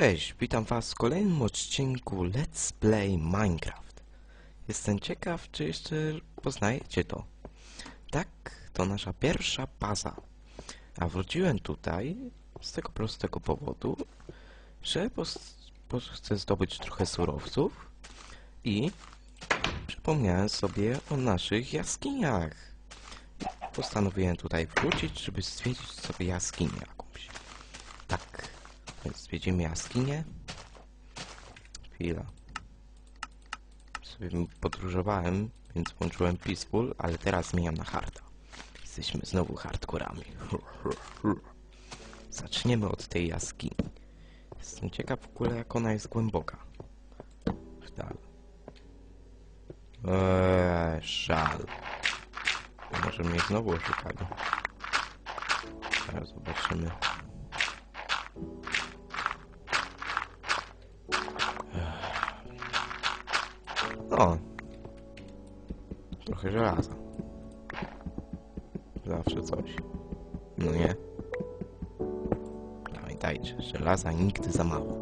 Cześć, witam was w kolejnym odcinku Let's Play Minecraft. Jestem ciekaw, czy jeszcze poznajecie to. Tak, to nasza pierwsza baza. A wróciłem tutaj z tego prostego powodu, że chcę zdobyć trochę surowców i przypomniałem sobie o naszych jaskiniach. Postanowiłem tutaj wrócić, żeby zwiedzić sobie więc zwiedzimy jaskinię. Chwila. Sobie podróżowałem, więc włączyłem Peaceful, ale teraz zmieniam na harda. Jesteśmy znowu hardkorami. Zaczniemy od tej jaskini. Jestem ciekaw w ogóle jak ona jest głęboka. Tak. Eee, szal. Może mnie znowu oszukali. Teraz zobaczymy. O! Trochę żelaza. Zawsze coś. No nie? Pamiętajcie, żelaza nigdy za mało.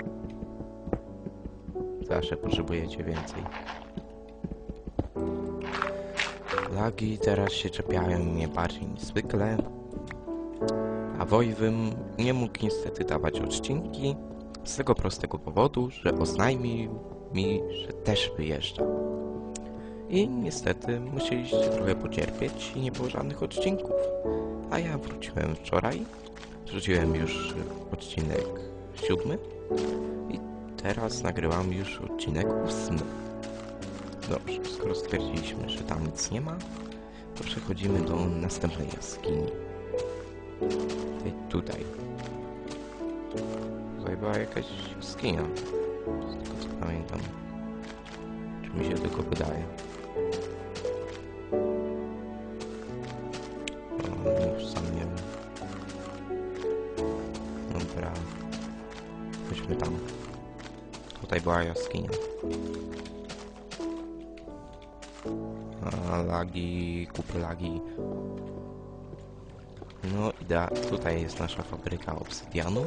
Zawsze potrzebujecie więcej. Lagi teraz się czepiają mnie bardziej niż zwykle. A Wojwym nie mógł niestety dawać odcinki z tego prostego powodu, że oznajmił mi, że też wyjeżdża. I niestety musieliście trochę pocierpieć i nie było żadnych odcinków. A ja wróciłem wczoraj, wrzuciłem już odcinek siódmy i teraz nagrywam już odcinek ósmy. Dobrze, skoro stwierdziliśmy, że tam nic nie ma, to przechodzimy do następnej jaskini. Tutaj. Tutaj była jakaś jaskinia. Co pamiętam. Czy mi się tylko wydaje? O, już sam nie wiem. Dobra. Chodźmy tam. Tutaj była jaskinia. A, lagi, kupy lagi. No idea, tutaj jest nasza fabryka obsydianu.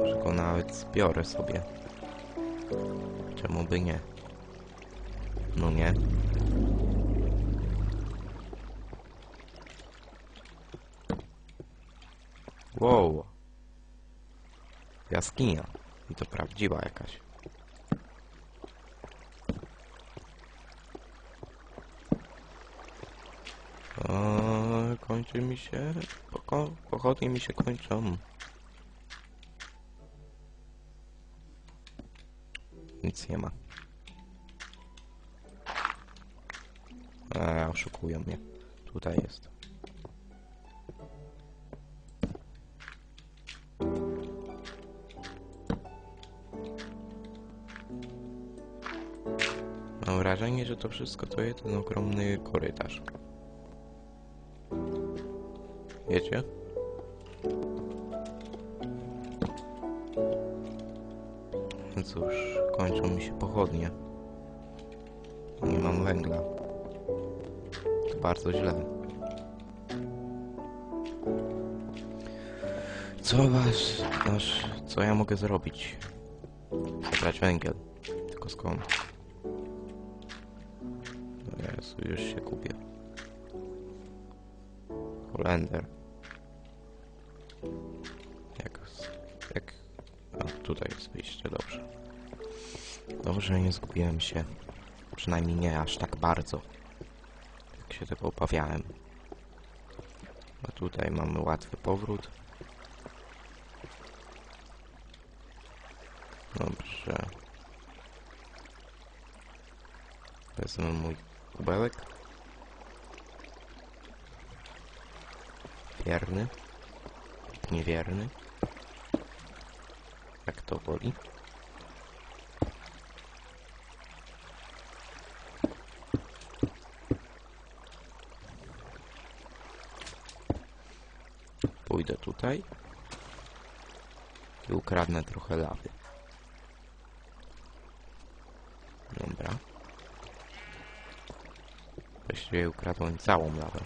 Może go nawet zbiorę sobie. Czemu by nie? No nie. Wow. Jaskinia. I to prawdziwa jakaś. Kończy mi się. Pochodnie mi się kończą. Nic nie ma. A, oszukują mnie. Tutaj jest. Mam wrażenie, że to wszystko to jeden ogromny korytarz. Wiecie? No cóż, kończą mi się pochodnie. Nie mam węgla. To bardzo źle. Co was, nasz, co ja mogę zrobić? Zabrać węgiel. Tylko skąd? O Jezu, już się kupię. Holender. Jak, jak... A, tutaj jest wyjście, dobrze. Dobrze, nie zgubiłem się. Przynajmniej nie aż tak bardzo. Jak się tego obawiałem. A tutaj mamy łatwy powrót. Dobrze. Wezmę mój kubełek. Wierny. Niewierny. Jak to woli. Pójdę tutaj i ukradnę trochę lawy. Dobra. Właściwie ukradłem całą lawę.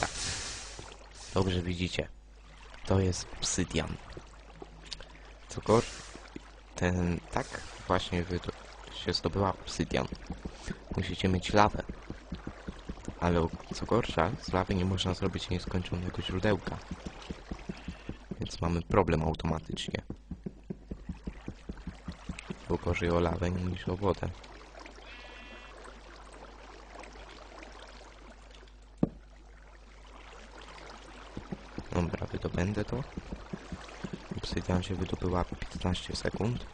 Tak. Dobrze widzicie. to jest obsydian. Co gorsze, ten tak właśnie się zdobyła obsydian. Musicie mieć lawę. Ale co gorsza, z lawy nie można zrobić nieskończonego źródełka. Więc mamy problem automatycznie. Bo gorzej o lawę niż o wodę. Dobra, wydobędę to. Obsydian się wydobyła 15 sekund.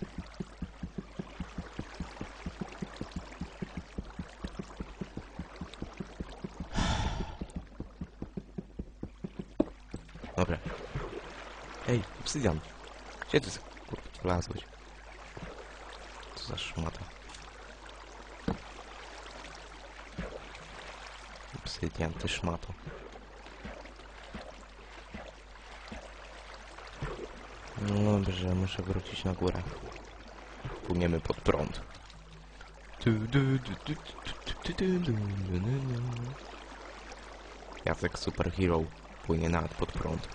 Dobra. Ej, obsydian. Gdzie ty kurwa wlazłeś? Co za szmata. Obsydian, ty szmato. No dobrze, muszę wrócić na górę. Płyniemy pod prąd. Jacek Superhero płynie nad pod prąd.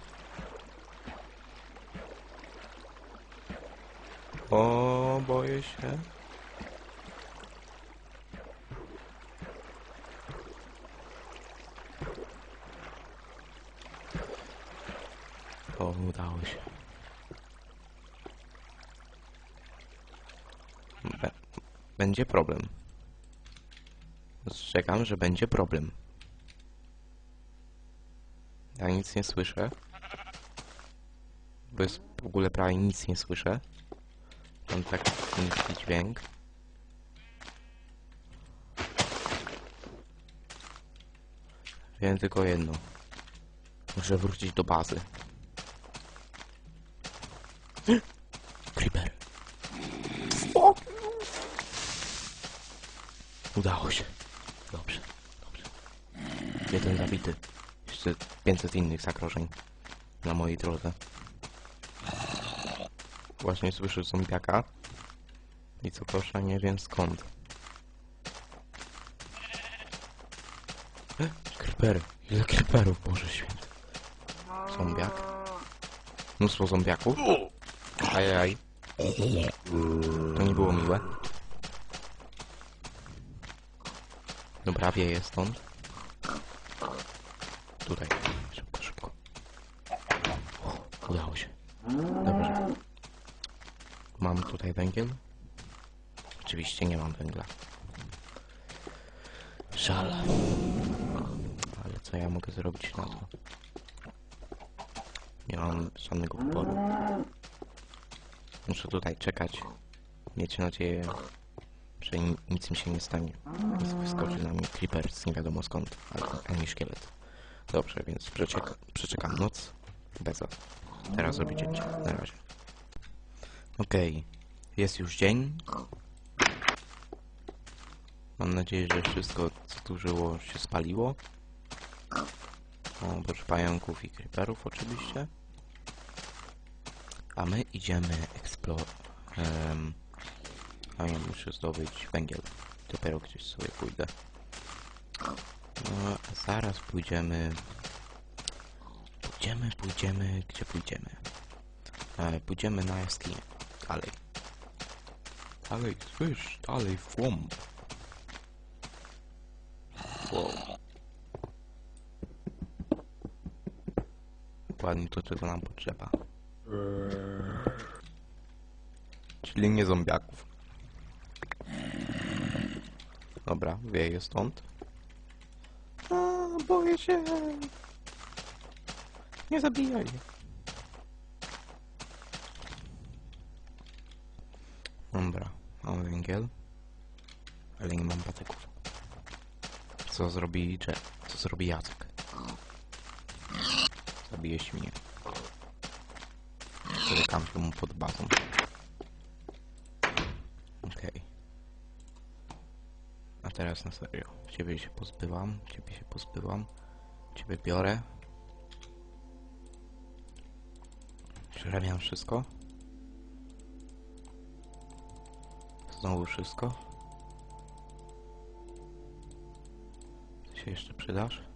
O, boję się. Będzie problem. Ostrzegam, że będzie problem. Ja nic nie słyszę. Bo jest w ogóle prawie nic nie słyszę. Mam tak niski dźwięk. Wiem tylko jedno. Muszę wrócić do bazy. Creeper. Udało się. Dobrze, dobrze. Jeden zabity. Jeszcze 500 innych zagrożeń na mojej drodze. Właśnie słyszę zombiaka. I co gorsza, nie wiem skąd. Creepery. Ile creeperów, Boże święty. Zombiak. Mnóstwo zombiaków. Ajaj. To nie było miłe. Dobra, wieje stąd. Tutaj. Szybko, szybko. Udało się. Dobrze. Mam tutaj węgiel? Oczywiście nie mam węgla. Żal. Ale co ja mogę zrobić na to? Nie mam żadnego wyboru. Muszę tutaj czekać. Mieć nadzieję, że ni- nic mi się nie stanie. Wyskoczy na mnie creeper z nie wiadomo skąd, albo ani szkielet. Dobrze, więc przeczeka przeczekam noc. Bez Teraz zrobię cięcie. Na razie. Okej. Jest już dzień. Mam nadzieję, że wszystko, co tu żyło, się spaliło. Oprócz pająków i creeperów oczywiście. A my idziemy eksplor... Um, a ja muszę zdobyć węgiel. Dopiero gdzieś sobie pójdę. No, a zaraz pójdziemy... Pójdziemy, pójdziemy... Gdzie pójdziemy? E, pójdziemy na jaskinię. Dalej. Dalej, słysz, dalej w głąb. Wow. Dokładnie to, czego nam potrzeba. Czyli nie zombiaków. Dobra, wieje stąd. A, boję się. Nie zabijaj. Dobra, mam węgiel. Ale nie mam patyków. Co zrobi Jack? Co zrobi Jacek? Zabije świnię. Czekam się mu pod bazą. Okej. A teraz na serio. Ciebie się pozbyłam, ciebie się pozbyłam. Ciebie biorę. Przerabiam wszystko. Znowu wszystko. Ty się jeszcze przydasz?